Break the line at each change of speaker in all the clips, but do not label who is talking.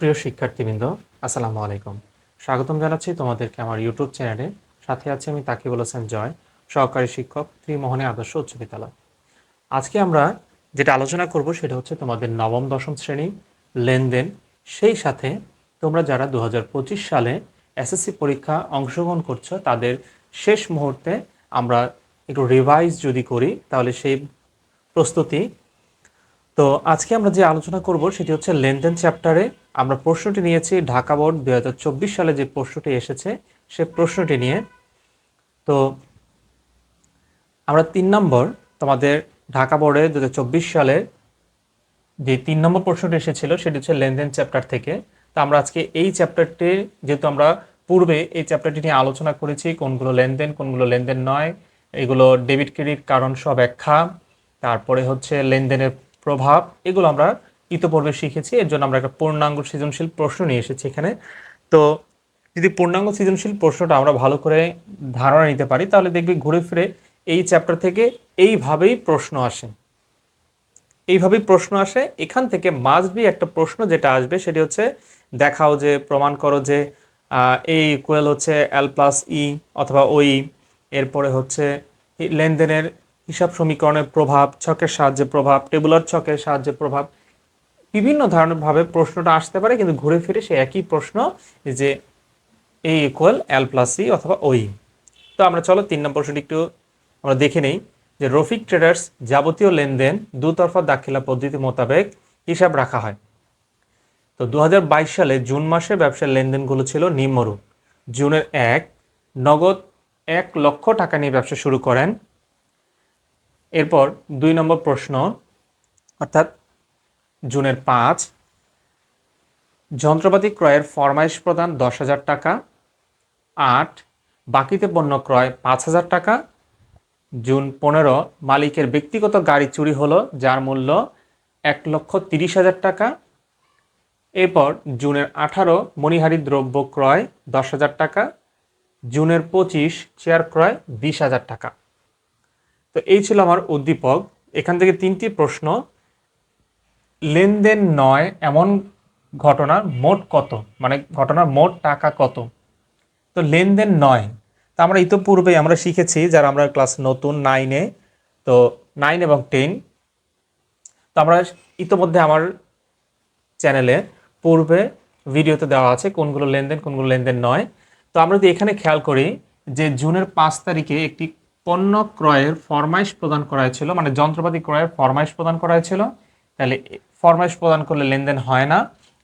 প্রিয় শিক্ষার্থীবৃন্দ, আসসালামু আলাইকুম। স্বাগতম জানাচ্ছি তোমাদেরকে আমার ইউটিউব চ্যানেলে। সাথে আছে আমি তাকিবুল হোসেন জয়, সহকারী শিক্ষক, ত্রিমোহনী আদর্শ উচ্চ বিদ্যালয়। আজকে আমরা যেটা আলোচনা করব সেটা হচ্ছে তোমাদের নবম, দশম শ্রেণি লেনদেন। সেই সাথে তোমরা যারা দু হাজার পঁচিশ সালে এসএসসি পরীক্ষা অংশগ্রহণ করছ, তাদের শেষ মুহূর্তে আমরা একটু রিভাইজ যদি করি, তাহলে সেই প্রস্তুতি তো আজকে আমরা যে আলোচনা করব সেটি হচ্ছে লেনদেন চ্যাপ্টারে। আমরা প্রশ্নটি নিয়েছি ঢাকা বোর্ড দু হাজার চব্বিশ সালে যে প্রশ্নটি এসেছে সে প্রশ্নটি নিয়ে। তো আমরা তিন নম্বর, তোমাদের ঢাকা বোর্ডে দু হাজার চব্বিশ সালে যে তিন নম্বর প্রশ্নটি এসেছিল সেটি হচ্ছে লেনদেন চ্যাপ্টার থেকে। তো আমরা আজকে এই চ্যাপ্টারটি, যেহেতু আমরা পূর্বে এই চ্যাপ্টারটি নিয়ে আলোচনা করেছি, কোনগুলো লেনদেন কোনগুলো লেনদেন নয়, এগুলো ডেবিট ক্রেডিট কারণ সব ব্যাখ্যা তারপরে হচ্ছে লেনদেনের প্রভাব, এগুলো আমরা ইতোপূর্বে শিখেছি। এর জন্য আমরা একটা পূর্ণাঙ্গ সৃজনশীল প্রশ্ন নিয়ে এসেছি এখানে। তো যদি পূর্ণাঙ্গ সৃজনশীল প্রশ্নটা আমরা ভালো করে ধারণা নিতে পারি, তাহলে দেখবি ঘুরে ফিরে এই চ্যাপ্টার থেকে এইভাবেই প্রশ্ন আসে। এইভাবেই প্রশ্ন আসে। এখান থেকে মাস্ট বি একটা প্রশ্ন যেটা আসবে, সেটি হচ্ছে দেখাও যে, প্রমাণ করো যে এই ইকুয়াল হচ্ছে এল প্লাস ই অথবা ওই এরপরে হচ্ছে লেনদেনের হিসাব সমীকরণের প্রভাব, ছকের সাহায্যে প্রভাব, টেবুলার ছকের সাহায্যে প্রভাব, বিভিন্ন ধরনের ভাবে প্রশ্নটা আসতে পারে, কিন্তু ঘুরে ফিরে সে একই প্রশ্ন যে A equal L plus C অথবা ওই তো আমরা চলো তিন নম্বর প্রশ্নটি একটু আমরা দেখে নেই যে রফিক ট্রেডার্স যাবতীয় লেনদেন দুতরফা দাখিলা পদ্ধতি মোতাবেক হিসাব রাখা হয়। তো দু হাজার বাইশ সালে জুন মাসে ব্যবসার লেনদেনগুলো ছিল নিম্নরূপ। জুনের এক, নগদ এক লক্ষ টাকা নিয়ে ব্যবসা শুরু করেন এরপর দুই নম্বর প্রশ্ন, অর্থাৎ জুনের পাঁচ, যন্ত্রপাতি ক্রয়ের ফরমাইশ প্রদান দশ হাজার টাকা, আট, বাকিতে পণ্য ক্রয় পাঁচ হাজার টাকা, জুন পনেরো, মালিকের ব্যক্তিগত গাড়ি চুরি হলো, যার মূল্য এক লক্ষ তিরিশ হাজার টাকা, এরপর জুনের আঠারো, মণিহারি দ্রব্য ক্রয় দশ হাজার টাকা, জুনের পঁচিশ চেয়ার ক্রয় বিশ হাজার টাকা। তো এই ছিল আমার উদ্দীপক। এখান থেকে তিনটি প্রশ্ন। লেনদেন নয়, এমন ঘটনার মোট কত? মানে ঘটনার মোট টাকা কত? তো লেনদেন নয়। তা আমরা ইতোপূর্বে আমরা শিখেছি যারা আমরা ক্লাস নতুন নাইনে তো নাইন এবং টেন তো আমরা ইতোমধ্যে আমার চ্যানেলে পূর্বে ভিডিওতে দেওয়া আছে কোনগুলো লেনদেন কোনগুলো লেনদেন নয়। তো আমরা যদি এখানে খেয়াল করি যে জুনের পাঁচ তারিখে একটি পণ্য ক্রয়ের ফরমাইশ প্রদান করা হয়েছিল মানে যন্ত্রপাতি ক্রয়ের ফরমাইশ প্রদান করা হয়েছিল তাহলে ফরমাইশ প্রদান করলে লেনদেন হয় না।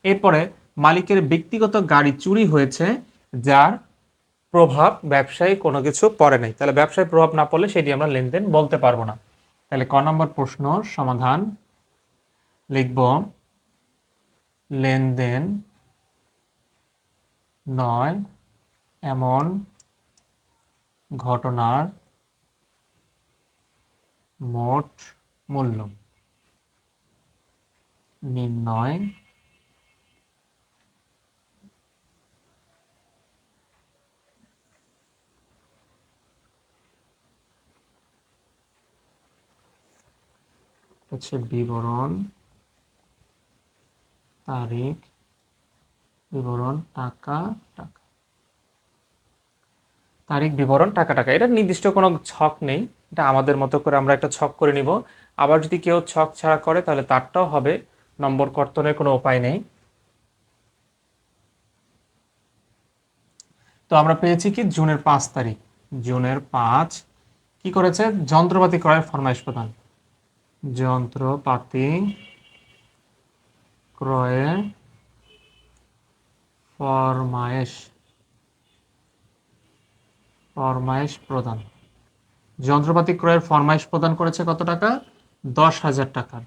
এরপরে মালিকের ব্যক্তিগত গাড়ি চুরি হয়েছে, যার প্রভাব ব্যবসায়ী কোনো কিছু পড়ে নাই। তাহলে ব্যবসায় প্রভাব না পড়লে সেটি আমরা লেনদেন বলতে পারব না। তাহলে ক নম্বর প্রশ্ন, সমাধান। লিখব, লেনদেন নয় এমন ঘটনার মোট মূল্য নির্ণয় হচ্ছে বিবরণ, তারিখ, বিবরণ, টাকা টাকা। তারিখ, বিবরণ, টাকা টাকা। এটা নির্দিষ্ট কোনো ছক নেই। এটা আমাদের মতো করে আমরা একটা ছক করে নিব। আবার যদি কেউ ছক ছাড়া করে, তাহলে তারটাও হবে। নম্বর কর্তনের কোনো উপায় নেই। তো আমরা পেয়েছি কি? জুনের পাঁচ তারিখ। জুনের পাঁচ কি করেছে? যন্ত্রপাতি ক্রয়ের ফরমাইশ প্রদান। যন্ত্রপাতি ক্রয়ে ফরমায়েশ ফরমাইশ প্রদান। যন্ত্রপাতি ক্রয়ের ফরমাইশ প্রদান করেছে কত টাকা? দশ হাজার টাকা।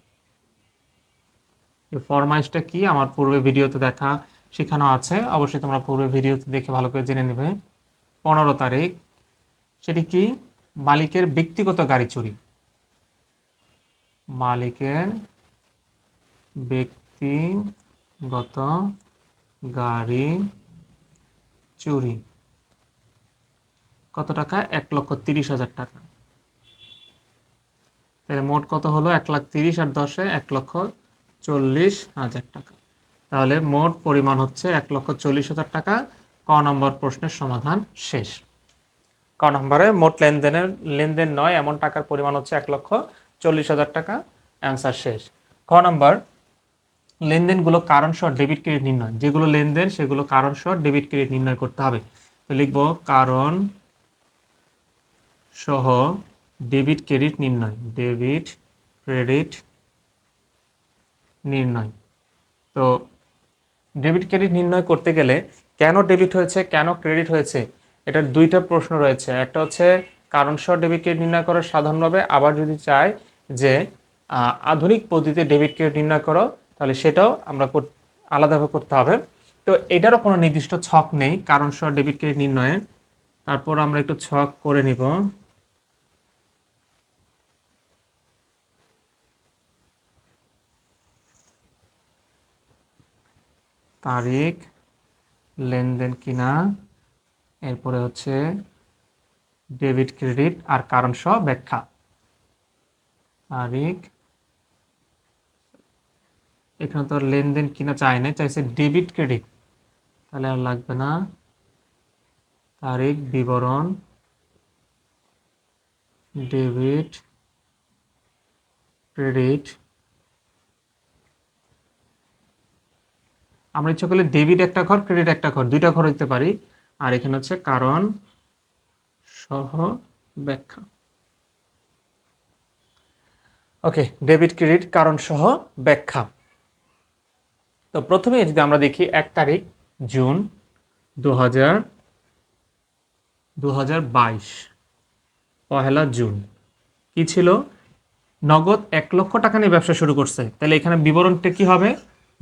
এই ফরমাইশটা কি? আমার পূর্বে ভিডিওতে দেখা শেখানো আছে। অবশ্যই তোমরা পূর্বে ভিডিওতে দেখে ভালো করে জেনে নেবে। পনেরো তারিখ। সেটি কি? মালিকের ব্যক্তিগত গাড়ি চুরি। মালিকের ব্যক্তিগত গাড়ি চুরি। কত টাকা? এক লক্ষ তিরিশ হাজার টাকা। তাহলে মোট কত হলো? এক লাখ তিরিশ আর দশে এক লক্ষ চল্লিশ হাজার টাকা। তাহলে মোট পরিমাণ হচ্ছে এক লক্ষ চল্লিশ হাজার টাকা। ক নম্বর প্রশ্নের সমাধান শেষ। ক নম্বরে মোট লেনদেনের, লেনদেন নয়, এমন টাকার পরিমাণ হচ্ছে এক লক্ষ চল্লিশ হাজার টাকা। অ্যান্সার শেষ। খ নম্বর, লেনদেনগুলো কারণ সহ ডেবিট ক্রেডিট নির্ণয়। যেগুলো লেনদেন, সেগুলো কারণ সহ ডেবিট ক্রেডিট নির্ণয় করতে হবে। তো লিখব কারণ সহ ডেবিট ক্রেডিট নির্ণয়, ডেবিট ক্রেডিট নির্ণয়। তো ডেবিট ক্রেডিট নির্ণয় করতে গেলে কেন ডেবিট হয়েছে, কেন ক্রেডিট হয়েছে, এটার দুইটা প্রশ্ন রয়েছে। একটা হচ্ছে, কারণ সহ ডেবিট ক্রেডিট নির্ণয় করা সাধারণভাবে, আবার যদি চাই যে আধুনিক পদ্ধতিতে ডেবিট ক্রেডিট নির্ণয় করো, তাহলে সেটাও আমরা আলাদাভাবে করতে হবে। তো এটারও কোনো নির্দিষ্ট ছক নেই, কারণ সহ ডেবিট ক্রেডিট নির্ণয়ে। তারপর আমরা একটু ছক করে নিব। তারিখ, লেনদেন কিনা, এরপরে হচ্ছে ডেবিট, ক্রেডিট আর কারণ সহ ব্যাখ্যা। তারিখ। এখানে তো লেনদেন কিনা চাই না চাইছে ডেবিট, ক্রেডিট। তাহলে আর লাগবে না। তারিখ, বিবরণ। Debit, credit. আমরা ইচ্ছা করলে ডেবিট একটা ঘর, ক্রেডিট একটা ঘর, দুইটা ঘর হইতে পারি। আর এখানে হচ্ছে কারণ সহ ব্যাখ্যা। ওকে ডেবিট ক্রেডিট, কারণ সহ ব্যাখ্যা। তো প্রথমে যদি আমরা দেখি এক তারিখ, জুন দু হাজার বাইশ, পহেলা জুন। কি ছিল? নগদ এক লক্ষ টাকা নিয়ে ব্যবসা শুরু করছে। তাহলে এখানে বিবরণটা কি হবে?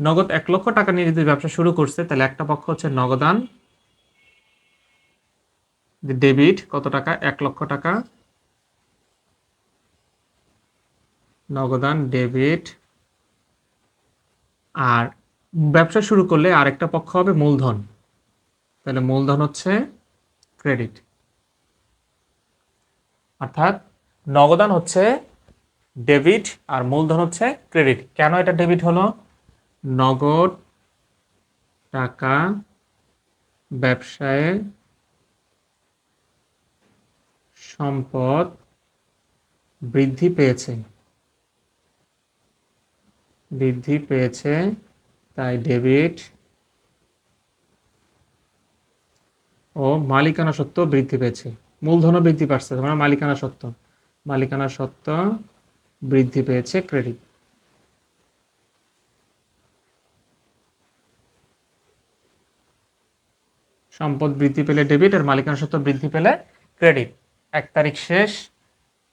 নগদ এক লক্ষ টাকা নিয়ে যদি ব্যবসা শুরু করছে, তাহলে একটা পক্ষ হচ্ছে নগদান। ডেবিট, কত টাকা? এক লক্ষ টাকা। নগদান, ডেবিট। আর ব্যবসা শুরু করলে আরেকটা পক্ষ হবে মূলধন। তাহলে মূলধন হচ্ছে ক্রেডিট। অর্থাৎ নগদান হচ্ছে ডেবিট আর মূলধন হচ্ছে ক্রেডিট। কেন এটা ডেবিট হলো? নগদ টাকা ব্যবসায়ে সম্পদ বৃদ্ধি পেয়েছে। বৃদ্ধি পেয়েছে, তাই ডেবিট ও মালিকানা সত্ত্ব বৃদ্ধি পেয়েছে। মূলধনও বৃদ্ধি পাচ্ছে মানে মালিকানা সত্ত্ব। মালিকানা সত্ত্ব বৃদ্ধি পেয়েছে ক্রেডিট সম্পদ বৃদ্ধি পেলে ডেবিট আর মালিকানা সত্ত্ব বৃদ্ধি পেলে ক্রেডিট এক তারিখ শেষ,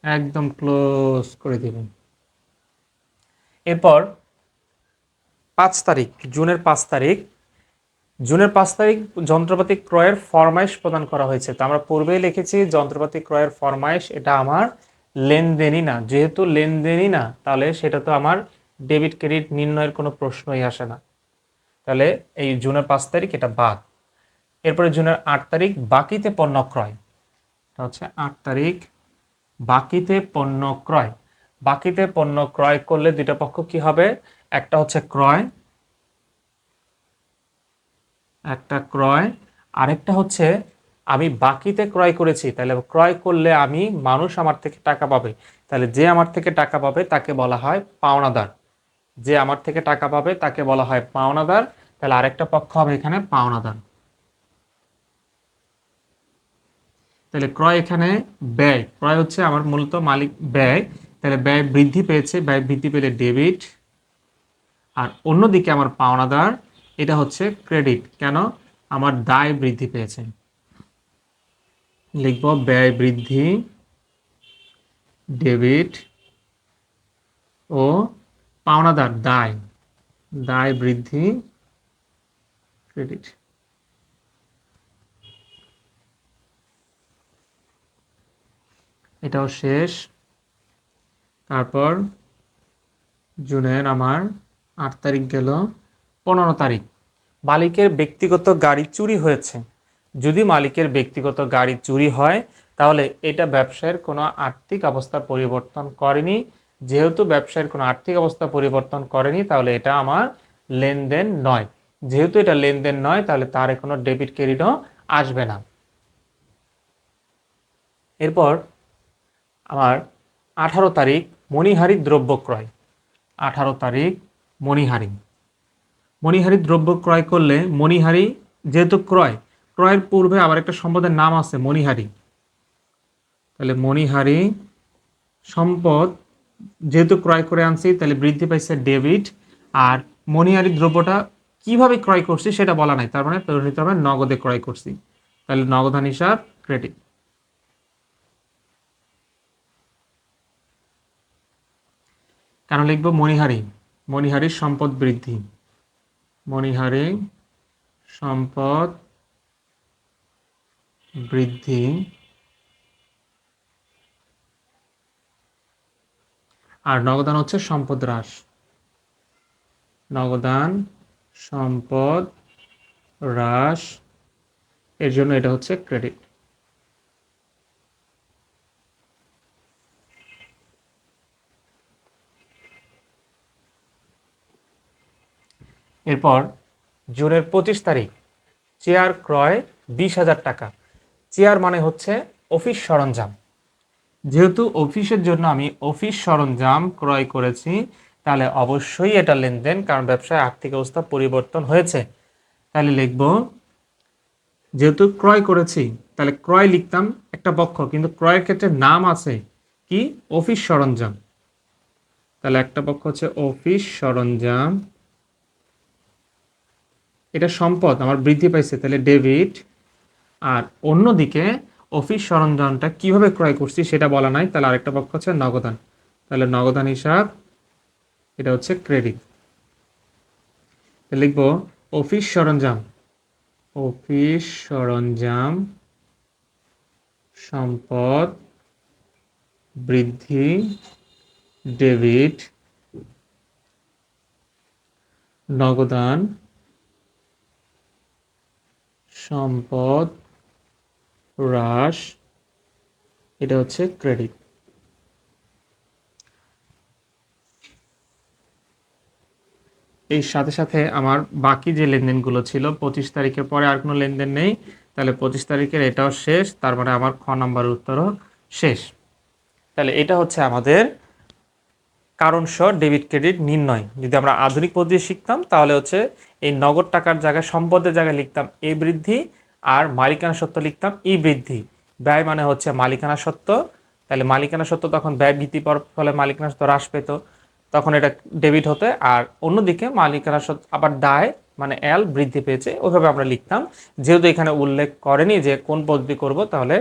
একদম ক্লোজ করে দিবেন। এরপর পাঁচ তারিখ, জুনের পাঁচ তারিখ। জুনের পাঁচ তারিখ যন্ত্রপাতি ক্রয়ের ফরমাইশ প্রদান করা হয়েছে। তো আমরা পূর্বেই লিখেছি যন্ত্রপাতি ক্রয়ের ফরমাইশ, এটা আমার লেনদেনই না। যেহেতু লেনদেনই না, তাহলে সেটা তো আমার ডেবিট ক্রেডিট নির্ণয়ের কোনো প্রশ্নই আসে না। তাহলে এই জুনের পাঁচ তারিখ এটা বাদ। এরপরে জুনের আট তারিখ বাকিতে পণ্য ক্রয়। এটা হচ্ছে আট তারিখ, বাকিতে পণ্য ক্রয়। বাকিতে পণ্য ক্রয় করলে দুইটা পক্ষ কি হবে? একটা হচ্ছে ক্রয়, একটা ক্রয়। আরেকটা হচ্ছে, আমি বাকিতে ক্রয় করেছি, তাহলে ক্রয় করলে আমি মানুষ আমার থেকে টাকা পাবে। তাহলে যে আমার থেকে টাকা পাবে তাকে বলা হয় পাওনাদার। যে আমার থেকে টাকা পাবে তাকে বলা হয় পাওনাদার। তাহলে আরেকটা পক্ষ হবে এখানে পাওনাদার। তাহলে ক্রয় এখানে ব্যয়। ক্রয় হচ্ছে আমার মূলত মালিক ব্যয়। তাহলে ব্যয় বৃদ্ধি পেয়েছে, ব্যয় বৃদ্ধি পেলে ডেবিট আর অন্যদিকে আমার পাওনাদার, এটা হচ্ছে ক্রেডিট কেন? আমার দায় বৃদ্ধি পেয়েছে। লিখব ব্যয় বৃদ্ধি ডেবিট ও পাওনাদার, দায়। দায় বৃদ্ধি ক্রেডিট এটাও শেষ। তারপর জুনের আমার আট তারিখ গেল, পনেরো তারিখ। মালিকের ব্যক্তিগত গাড়ি চুরি হয়েছে। যদি মালিকের ব্যক্তিগত গাড়ি চুরি হয়, তাহলে এটা ব্যবসায়ের কোনো আর্থিক অবস্থার পরিবর্তন করেনি। যেহেতু ব্যবসায়ের কোনো আর্থিক অবস্থা পরিবর্তন করেনি, তাহলে এটা আমার লেনদেন নয়। যেহেতু এটা লেনদেন নয়, তাহলে তার কোনো ডেবিট ক্রেডিটও আসবে না। এরপর আমার আঠারো তারিখ মণিহারি দ্রব্য ক্রয় আঠারো তারিখ মণিহারি। মণিহারি দ্রব্য ক্রয় করলে মণিহারি যেহেতু ক্রয়, ক্রয়ের পূর্বে আবার একটা সম্পদের নাম আছে, মণিহারি। তাহলে মণিহারি সম্পদ যেহেতু ক্রয় করে আনছি, তাহলে বৃদ্ধি পাইছে ডেবিট। আর মণিহারি দ্রব্যটা কীভাবে ক্রয় করছি সেটা বলা নাই, তার মানে নগদে ক্রয় করছি। তাহলে নগদান হিসাব ক্রেডিট কেন লিখব? মণিহারি। মণিহারির সম্পদ বৃদ্ধি। মণিহারি সম্পদ বৃদ্ধি। আর নগদান হচ্ছে সম্পদ হ্রাস। নগদান সম্পদ হ্রাস, এর জন্য এটা হচ্ছে ক্রেডিট। এরপর জুনের পঁচিশ তারিখ, চেয়ার ক্রয় বিশ হাজার টাকা। চেয়ার মানে হচ্ছে অফিস সরঞ্জাম। যেহেতু অফিসের জন্য আমি অফিস সরঞ্জাম ক্রয় করেছি, তাহলে অবশ্যই এটা লেনদেন, কারণ ব্যবসায় আর্থিক অবস্থা পরিবর্তন হয়েছে। তাহলে লিখব, যেহেতু ক্রয় করেছি, তাহলে ক্রয় লিখতাম একটা পক্ষ কিন্তু ক্রয়ের ক্ষেত্রে নাম আছে কি? অফিস সরঞ্জাম। তাহলে একটা পক্ষ হচ্ছে অফিস সরঞ্জাম। এটা সম্পদ, আমার বৃদ্ধি পাইছে। তাহলে ডেবিট আর অন্যদিকে অফিস সরঞ্জামটা কীভাবে ক্রয় করছি সেটা বলা নাই, তাহলে আরেকটা পক্ষ হচ্ছে নগদান। তাহলে নগদান হিসাব, এটা হচ্ছে ক্রেডিট। লিখব, অফিস সরঞ্জাম। অফিস সরঞ্জাম, সম্পদ, বৃদ্ধি ডেবিট নগদান। সম্পদ, হ্রাস, এটা হচ্ছে ক্রেডিট এই সাথে সাথে আমার বাকি যে লেনদেনগুলো ছিল, পঁচিশ তারিখের পরে আর কোনো লেনদেন নেই, তাহলে পঁচিশ তারিখের এটাও শেষ, তার মানে আমার খ নম্বর উত্তরও শেষ। তাহলে এটা হচ্ছে আমাদের কারণ সহ ডেবিট ক্রেডিট নির্ণয়। যদি আমরা আধুনিক পদ্ধতি শিখতাম, তাহলে হচ্ছে এই নগদ টাকার জায়গায়, সম্পদের জায়গায় লিখতাম এ বৃদ্ধি আর মালিকানা সত্ত্ব লিখতাম ই বৃদ্ধি। ব্যয় মানে হচ্ছে মালিকানা সত্ত্ব। তাহলে মালিকানা সত্ত্ব তখন ব্যয় বৃদ্ধি পাওয়ার ফলে মালিকানা সত্ত্ব হ্রাস পেত। তখন এটা ডেবিট হতে আর অন্যদিকে মালিকানা সত্ত্ব আবার দায় মানে এল বৃদ্ধি পেয়েছে। ওইভাবে আমরা লিখতাম। যেহেতু এখানে উল্লেখ করেনি যে কোন পদ্ধতি করব, তাহলে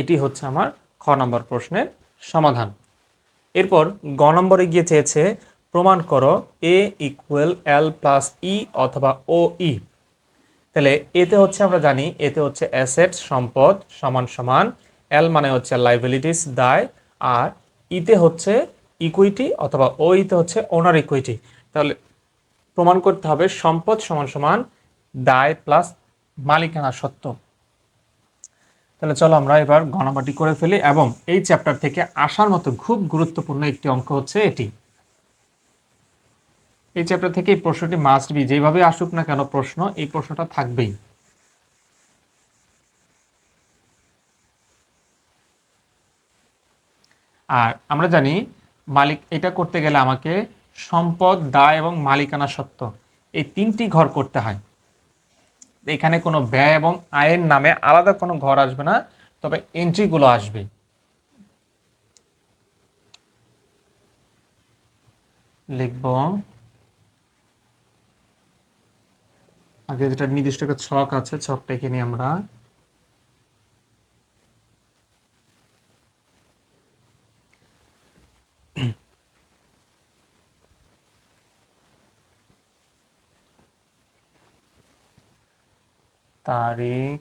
এটি হচ্ছে আমার খ নম্বর প্রশ্নের সমাধান। এরপর গ নম্বরে গিয়ে চেয়েছে প্রমাণ করো এ ইকুয়াল এল প্লাস ই অথবা ও ই তাহলে এতে হচ্ছে আমরা জানি, এতে হচ্ছে অ্যাসেট সম্পদ সমান সমান এল মানে হচ্ছে লাইবিলিটিস দায়, আর ইতে হচ্ছে ইকুইটি অথবা ও ইতে হচ্ছে ওনার ইকুইটি তাহলে প্রমাণ করতে হবে, সম্পদ সমান সমান, দায় প্লাস মালিকানা সত্ত্ব। তাহলে চলো আমরা এবার গণবাটি করে ফেলি, এবং এই চ্যাপ্টার থেকে আসার মতো খুব গুরুত্বপূর্ণ একটি অঙ্ক হচ্ছে এটি। এই চ্যাপ্টার থেকে এই প্রশ্নটি মাস্ট বি যেভাবে আসুক না কেন প্রশ্ন, এই প্রশ্নটা থাকবেই। আর আমরা জানি, মালিক এটা করতে গেলে আমাকে সম্পদ, দায় এবং মালিকানা সত্ত্ব এই তিনটি ঘর করতে হয়। এখানে কোনো ব্যয় এবং আয়ের নামে আলাদা কোনো ঘর আসবে না, তবে এন্ট্রিগুলো আসবে। লিখব আগে যেটা নির্দিষ্ট একটা ছক আছে ছকটা এখানে আমরা তারিখ,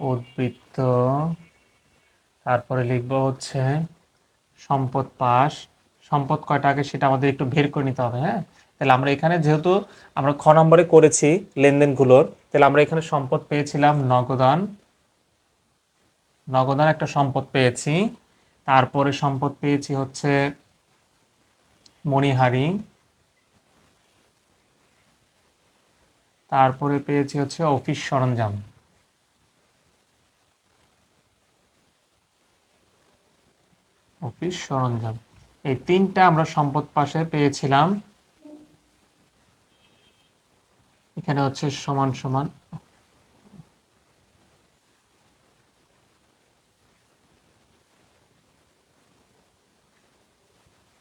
উদ্বৃত্ত, তারপরে লিখব হচ্ছে সম্পদ পাস। সম্পদ কয়টা আগে সেটা আমাদের একটু বের করে নিতে হবে হ্যাঁ? তাহলে আমরা এখানে যেহেতু আমরা খ নম্বরে করেছি লেনদেনগুলোর, তাহলে আমরা এখানে সম্পদ পেয়েছিলাম নগদান। নগদান একটা সম্পদ পেয়েছি। তারপরে সম্পদ পেয়েছি হচ্ছে মণিহারি। তারপরে পেয়েছি হচ্ছে অফিস সরঞ্জাম। অফিস সরঞ্জাম। এই তিনটা আমরা সম্পদ পাশে পেয়েছিলাম। এখানে হচ্ছে সমান সমান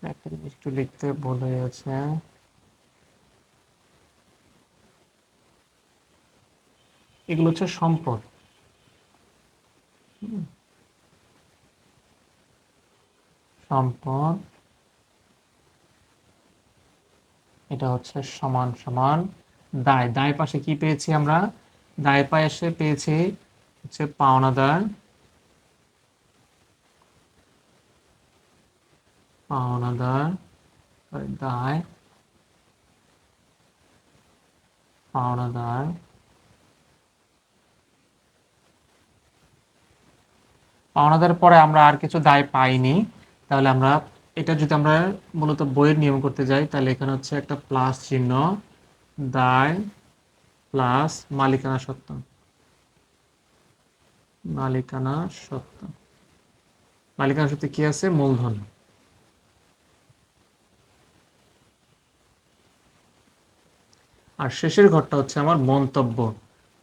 একটা লিখতে ভুল হয়ে এগুলো হচ্ছে সম্পদ। সম্পদ। এটা হচ্ছে সমান সমান দায় দায় পাশে কি পেয়েছি আমরা? দায় পাশে পেয়েছি হচ্ছে পাওনাদার। পাওনাদার দায়। পাওনাদার। পাওনাদার পরে আমরা আর কিছু দায় পাইনি। তাহলে আমরা, এটা যদি আমরা মূলত বইয়ের নিয়ম করতে যাই, তাহলে এখানে হচ্ছে একটা প্লাস চিহ্ন। দায় প্লাস মালিকানা সত্ত্ব মালিকানা সত্ত্ব মালিকানা সত্ত্বে কি আছে? মূলধন। আর শেষের ঘরটা হচ্ছে আমার মন্তব্য।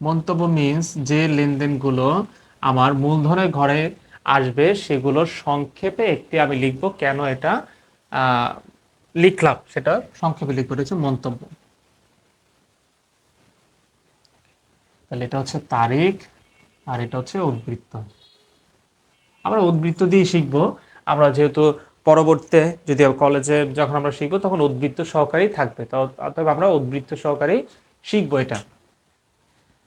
মন্তব্য মিন্স যে লেনদেনগুলো আমার মূলধনের ঘরে আসবে সেগুলো সংক্ষেপে একটি আমি লিখব। কেন এটা? লিখলাম। সেটা সংক্ষেপে লিখব। এটা হচ্ছে মন্তব্য। তাহলে এটা হচ্ছে তারিখ আর এটা হচ্ছে উদ্বৃত্ত। আমরা উদ্বৃত্ত দিয়ে শিখব। আমরা যেহেতু পরবর্তীতে যদি কলেজে যখন আমরা শিখব, তখন উদ্বৃত্ত সহকারেই থাকবে। তো আমরা উদ্বৃত্ত সহকারেই শিখব এটা।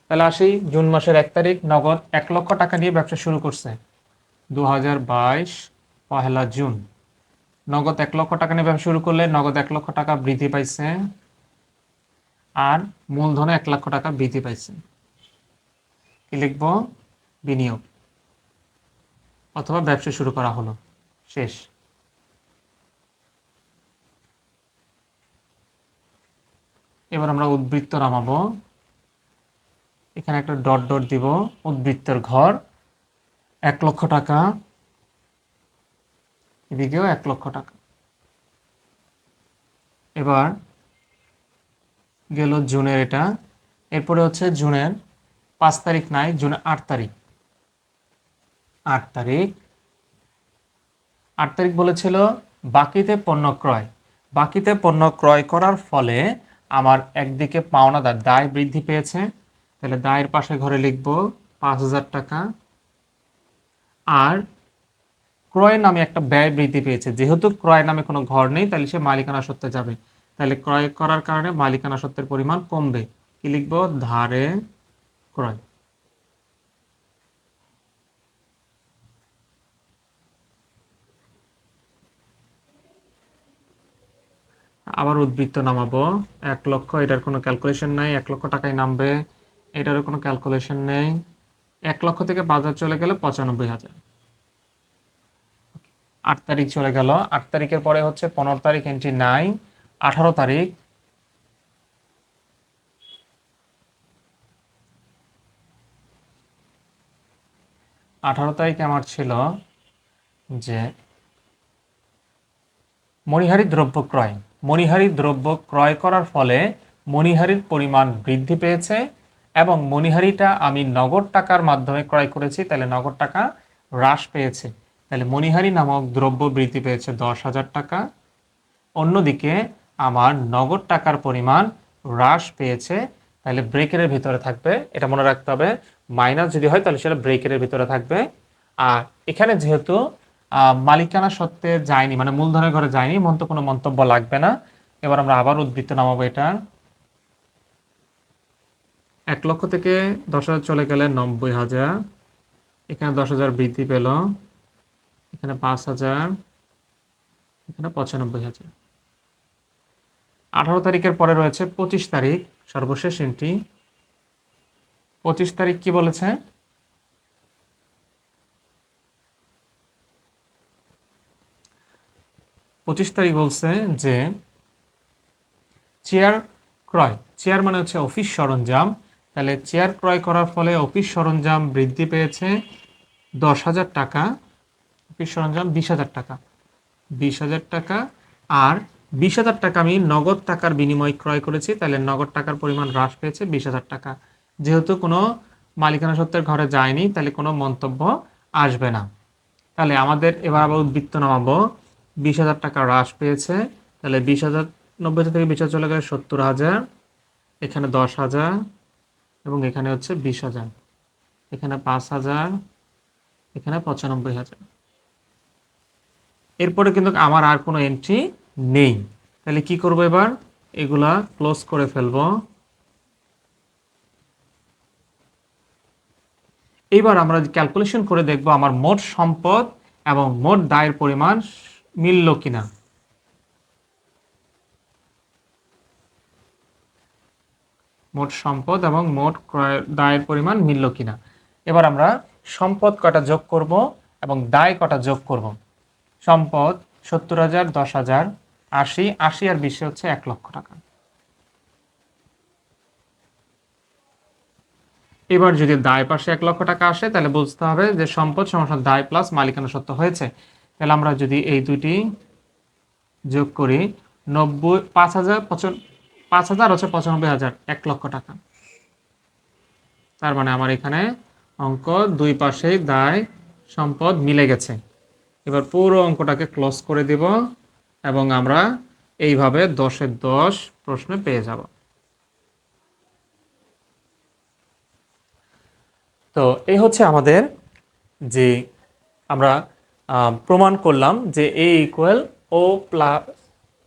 তাহলে আসি, জুন মাসের এক তারিখ, নগদ এক লক্ষ টাকা নিয়ে ব্যবসা শুরু করছে। দু হাজার বাইশ, পহেলা জুন। নগদ এক লক্ষ টাকা নিয়ে ব্যবসা শুরু করলে নগদ এক লক্ষ টাকা বৃদ্ধি পাইছে। আর মূলধনে এক লক্ষ টাকা বৃদ্ধি পাইছে। কি লিখব? বিনিয়োগ। অথবা ব্যবসা শুরু করা হলো। শেষ। এবার আমরা উদ্বৃত্ত নামাবো। এখানে একটা ডট ডট দিব। উদ্বৃত্তের ঘর, এক লক্ষ টাকা। এদিকেও এক লক্ষ টাকা। এবার গেল জুনের এটা। এরপরে হচ্ছে জুনের পাঁচ তারিখ নাই জুনের আট তারিখ। আট তারিখ। আট তারিখ বলেছিল, বাকিতে পণ্য ক্রয়। বাকিতে পণ্য ক্রয় করার ফলে আমার একদিকে পাওনাদার দায় বৃদ্ধি পেয়েছে। তাহলে দায়ের পাশে ঘরে লিখব পাঁচ হাজার টাকা। আর ক্রয় নামে একটা ব্যয় বৃদ্ধি পেয়েছে। যেহেতু ক্রয় নামে কোনো ঘর নেই, তাহলে সে মালিকানা সত্ত্বে যাবে। তাহলে ক্রয় করার কারণে মালিকানা সত্ত্বের পরিমাণ কমবে। কি লিখব? ধারে ক্রয় আবার উদ্বৃত্ত নামাবো। এক লক্ষ, এটার কোনো ক্যালকুলেশন নাই। এক লক্ষ টাকায় নামবে, এটারও কোনো ক্যালকুলেশন নেই। এক লক্ষ থেকে হাজার চলে গেলে পঁচানব্বই হাজার। আট তারিখ চলে গেল। আট তারিখের পরে হচ্ছে পনেরো তারিখ এন্ট্রি নাই। আঠারো তারিখ আঠারো তারিখে আমার ছিল যে মণিহারি দ্রব্য ক্রয়। মণিহারি দ্রব্য ক্রয় করার ফলে মণিহারির পরিমাণ বৃদ্ধি পেয়েছে এবং মণিহারিটা আমি নগদ টাকার মাধ্যমে ক্রয় করেছি, তাহলে নগদ টাকা হ্রাস পেয়েছে। তাহলে মণিহারি নামক দ্রব্য বৃদ্ধি পেয়েছে দশ হাজার টাকা। অন্যদিকে আমার নগদ টাকার পরিমাণ হ্রাস পেয়েছে, তাহলে ব্রেকের ভিতরে থাকবে, এটা মনে রাখতে হবে। মাইনাস যদি হয় তাহলে সেটা ব্রেকের ভিতরে থাকবে। আর এখানে যেহেতু মালিকানা সত্ত্বে যায়নি মানে মূলধনের ঘরে যায়নি মন তো কোনো মন্তব্য লাগবে না। এবার আমরা আবার উদ্বৃত্ত নামাবো এটা। এক লক্ষ থেকে দশ হাজার চলে গেলে নব্বই হাজার। এখানে দশ হাজার বৃদ্ধি পেল। এখানে পাঁচ হাজার। এখানে পঁচানব্বই হাজার। আঠারো তারিখের পরে রয়েছে পঁচিশ তারিখ, সর্বশেষ এন্ট্রি পঁচিশ তারিখ কি বলেছে? পঁচিশ তারিখ বলছে যে, চেয়ার ক্রয়, চেয়ার মানে হচ্ছে অফিস সরঞ্জাম। তাহলে চেয়ার ক্রয় করার ফলে অফিস সরঞ্জাম বৃদ্ধি পেয়েছে দশ হাজার টাকা, অফিস সরঞ্জাম বিশ হাজার টাকা। বিশ হাজার টাকা, আর বিশ হাজার টাকা আমি নগদ টাকার বিনিময় ক্রয় করেছি, তাহলে নগদ টাকার পরিমাণ হ্রাস পেয়েছে বিশ হাজার টাকা। যেহেতু কোনো মালিকানা সত্ত্বের ঘরে যায়নি, তাহলে কোনো মন্তব্য আসবে না। তাহলে আমাদের এবার আবার উদ্বৃত্ত নামাবো। বিশ হাজার টাকা হ্রাস পেয়েছে। তাহলে বিশ হাজার, নব্বই হাজার থেকে বিশ হাজার চলে গেলে সত্তর হাজার। এখানে দশ হাজার এবং এখানে হচ্ছে বিশ হাজার। এখানে পাঁচ হাজার, এখানে পঁচানব্বই হাজার। এরপরে কিন্তু আমার আর কোনো এন্ট্রি নেই। তাহলে কি করব এবার? এগুলা ক্লোজ করে ফেলব। এবার আমরা ক্যালকুলেশন করে দেখব আমার মোট সম্পদ এবং মোট দায়ের পরিমাণ মিলল কিনা। মোট সম্পদ এবং মোট ক্রয়, দায়ের পরিমাণ মিলল কিনা। এবার আমরা সম্পদ কটা যোগ করব এবং দায় কটা যোগ করব। সম্পদ সত্তর হাজার, দশ হাজার, আশি আশি আর বিশে হচ্ছে এক লক্ষ টাকা। এবার যদি দায় পাশে এক লক্ষ টাকা আসে, তাহলে বুঝতে হবে যে সম্পদ সমস্যা দায় প্লাস মালিকানা সত্য হয়েছে। তাহলে আমরা যদি এই দুটি যোগ করি, নব্বই, পাঁচ হাজার পাঁচ হাজার হচ্ছে পঁচানব্বই হাজার, এক লক্ষ টাকা। তার মানে আমার এখানে অঙ্ক দুই পাশেই দায়, সম্পদ মিলে গেছে। এবার পুরো অঙ্কটাকে ক্লোজ করে দিব এবং আমরা এইভাবে দশের দশ প্রশ্নে পেয়ে যাব। তো এই হচ্ছে আমাদের যে আমরা প্রমাণ করলাম যে এ ইকুয়াল ও প্লাস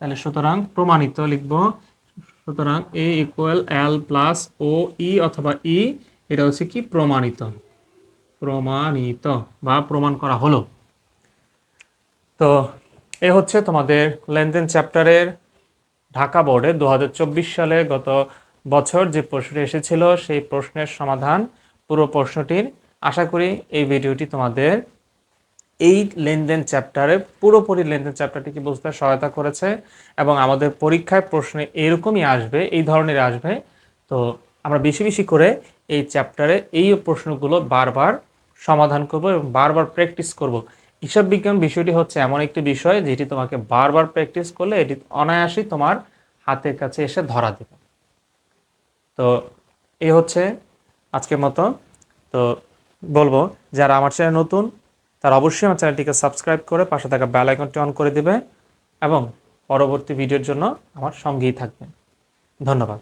তাহলে সুতরাং প্রমাণিত লিখব, সুতরাং এ ইকুয়াল এল প্লাস ও ই অথবা ই এটা হচ্ছে কি প্রমাণিত প্রমাণিত বা প্রমাণ করা হলো। তো এ হচ্ছে তোমাদের লেনদেন চ্যাপ্টারের ঢাকা বোর্ডে দু হাজার চব্বিশ সালে গত বছর যে প্রশ্নটি এসেছিল, সেই প্রশ্নের সমাধান। পুরো প্রশ্নটির। আশা করি এই ভিডিওটি তোমাদের এই লেনদেন চ্যাপ্টারে, পুরোপুরি লেনদেন চ্যাপ্টারটিকে বুঝতে সহায়তা করেছে এবং আমাদের পরীক্ষায় প্রশ্নে এরকমই আসবে, এই ধরনের আসবে। তো আমরা বেশি বেশি করে এই চ্যাপ্টারে এই প্রশ্নগুলো বারবার সমাধান করব এবং বারবার প্র্যাকটিস করব। হিসাব বিজ্ঞান বিষয়টি হচ্ছে এমন একটি বিষয় যেটি তোমাকে বারবার প্র্যাকটিস করলে এটি অনায়াসই তোমার হাতের কাছে এসে ধরা দেবে। তো এই হচ্ছে আজকের মতো। তো বলব, যারা আমার চ্যানেল নতুন, তারা অবশ্যই আমার চ্যানেলটিকে সাবস্ক্রাইব করে পাশে থাকা বেল আইকনটি অন করে দেবে এবং পরবর্তী ভিডিওর জন্য আমার সঙ্গেই থাকবেন। ধন্যবাদ।